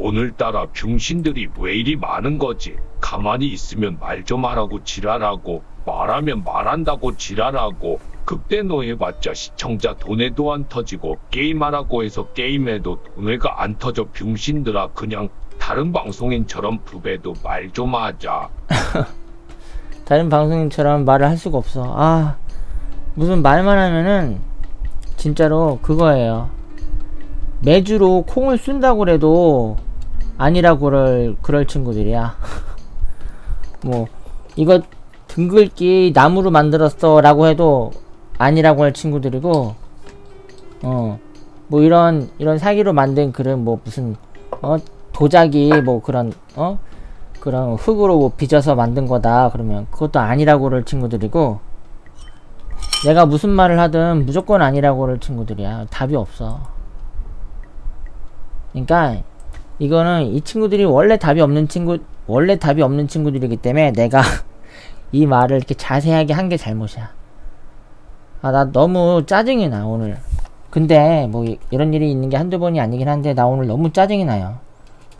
오늘따라 병신들이 왜 이리 많은 거지? 가만히 있으면 말 좀 하라고 지랄하고 말하면 말한다고 지랄하고 극대노해봤자 시청자 돈에도 안 터지고 게임하라고 해서 게임해도 돈에가 안 터져 병신들아 그냥 다른 방송인처럼 부배도 말 좀 하자. 다른 방송인처럼 말을 할 수가 없어. 아, 무슨 말만 하면은 진짜로 그거예요. 매주로 콩을 쓴다고 그래도 아니라고 그럴, 그럴 친구들이야. 뭐, 이거 등글기 나무로 만들었어 라고 해도 아니라고 할 친구들이고, 어, 뭐 이런, 이런 사기로 만든 글은 뭐 무슨, 어, 도자기 뭐 그런, 어? 그런 흙으로 뭐 빚어서 만든 거다 그러면 그것도 아니라고 그럴 친구들이고 내가 무슨 말을 하든 무조건 아니라고 그럴 친구들이야 답이 없어 그러니까 이거는 이 친구들이 원래 답이 없는 친구 원래 답이 없는 친구들이기 때문에 내가 이 말을 이렇게 자세하게 한 게 잘못이야. 아 나 너무 짜증이 나 오늘. 근데 뭐 이- 이런 일이 있는 게 한두 번이 아니긴 한데 나 오늘 너무 짜증이 나요